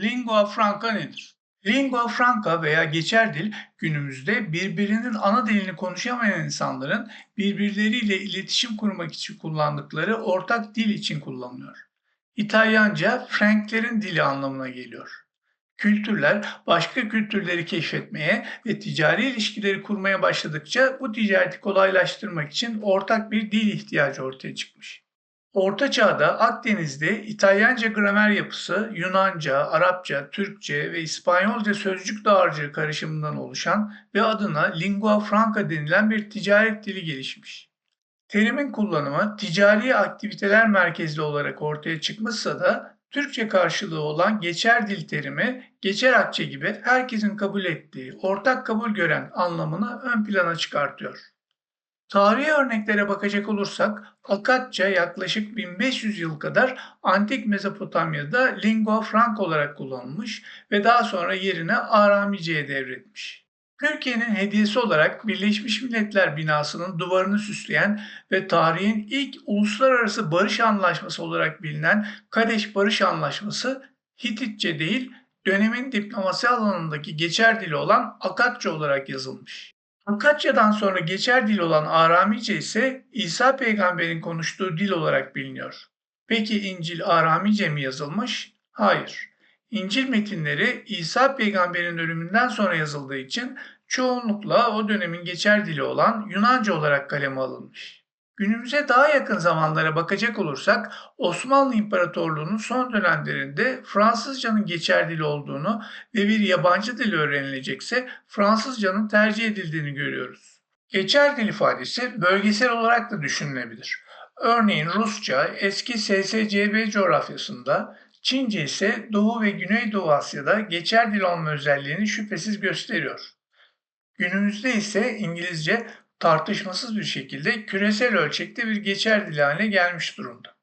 Lingua franca nedir? Lingua franca veya geçer dil günümüzde birbirinin ana dilini konuşamayan insanların birbirleriyle iletişim kurmak için kullandıkları ortak dil için kullanılıyor. İtalyanca Franklerin dili anlamına geliyor. Kültürler başka kültürleri keşfetmeye ve ticari ilişkileri kurmaya başladıkça bu ticareti kolaylaştırmak için ortak bir dil ihtiyacı ortaya çıkmış. Orta Çağ'da Akdeniz'de İtalyanca gramer yapısı Yunanca, Arapça, Türkçe ve İspanyolca sözcük dağarcığı karışımından oluşan ve adına lingua franca denilen bir ticaret dili gelişmiş. Terimin kullanımı ticari aktiviteler merkezli olarak ortaya çıkmışsa da Türkçe karşılığı olan geçer dil terimi geçer akçe gibi herkesin kabul ettiği, ortak kabul gören anlamını ön plana çıkartıyor. Tarihi örneklere bakacak olursak Akatça yaklaşık 1500 yıl kadar antik Mezopotamya'da lingua franca olarak kullanılmış ve daha sonra yerine Aramice'ye devretmiş. Türkiye'nin hediyesi olarak Birleşmiş Milletler binasının duvarını süsleyen ve tarihin ilk uluslararası barış anlaşması olarak bilinen Kadeş Barış Anlaşması Hititçe değil dönemin diplomasi alanındaki geçer dili olan Akatça olarak yazılmış. Akatça'dan sonra geçer dil olan Aramice ise İsa peygamberin konuştuğu dil olarak biliniyor. Peki İncil Aramice mi yazılmış? Hayır. İncil metinleri İsa peygamberin ölümünden sonra yazıldığı için çoğunlukla o dönemin geçer dili olan Yunanca olarak kaleme alınmış. Günümüze daha yakın zamanlara bakacak olursak Osmanlı İmparatorluğu'nun son dönemlerinde Fransızcanın geçer dili olduğunu ve bir yabancı dil öğrenilecekse Fransızcanın tercih edildiğini görüyoruz. Geçer dil ifadesi bölgesel olarak da düşünülebilir. Örneğin Rusça eski SSCB coğrafyasında, Çince ise Doğu ve Güneydoğu Asya'da geçer dil olma özelliğini şüphesiz gösteriyor. Günümüzde ise İngilizce tartışmasız bir şekilde küresel ölçekte bir geçer dil haline gelmiş durumda.